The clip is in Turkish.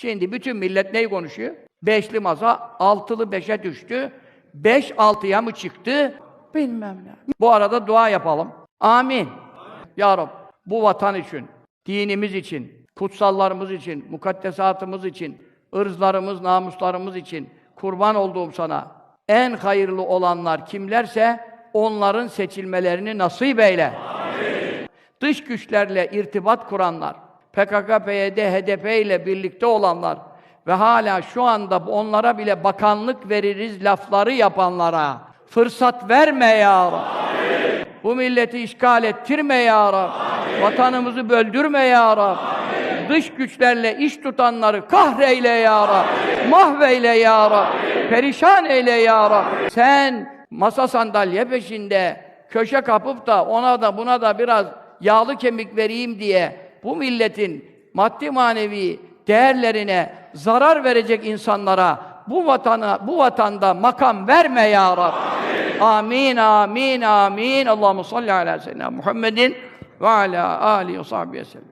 Şimdi bütün millet neyi konuşuyor? Beşli masa, altılı beşe düştü. Beş altıya mı çıktı? Bilmem ne. Bu arada dua yapalım. Amin. Ya Rab, bu vatan için, dinimiz için, kutsallarımız için, mukaddesatımız için, ırzlarımız, namuslarımız için kurban olduğum sana en hayırlı olanlar kimlerse onların seçilmelerini nasip eyle. Dış güçlerle irtibat kuranlar, PKK, PYD, HDP ile birlikte olanlar ve hala şu anda onlara bile bakanlık veririz lafları yapanlara fırsat verme ya Rabbi. Bu milleti işgal ettirme ya Rabbi. Vatanımızı böldürme ya Rabbi. Dış güçlerle iş tutanları kahreyle ya Rabbi. Mahveyle ya Rabbi. Perişan eyle ya Rabbi. Sen masa sandalye peşinde köşe kapıp da ona da buna da biraz yağlı kemik vereyim diye bu milletin maddi manevi değerlerine zarar verecek insanlara bu vatana bu vatanda makam verme ya Rabbi. Amin amin amin. Allahu salli ala seyyidina Muhammedin ve ala alihi ve sahbihi sellem.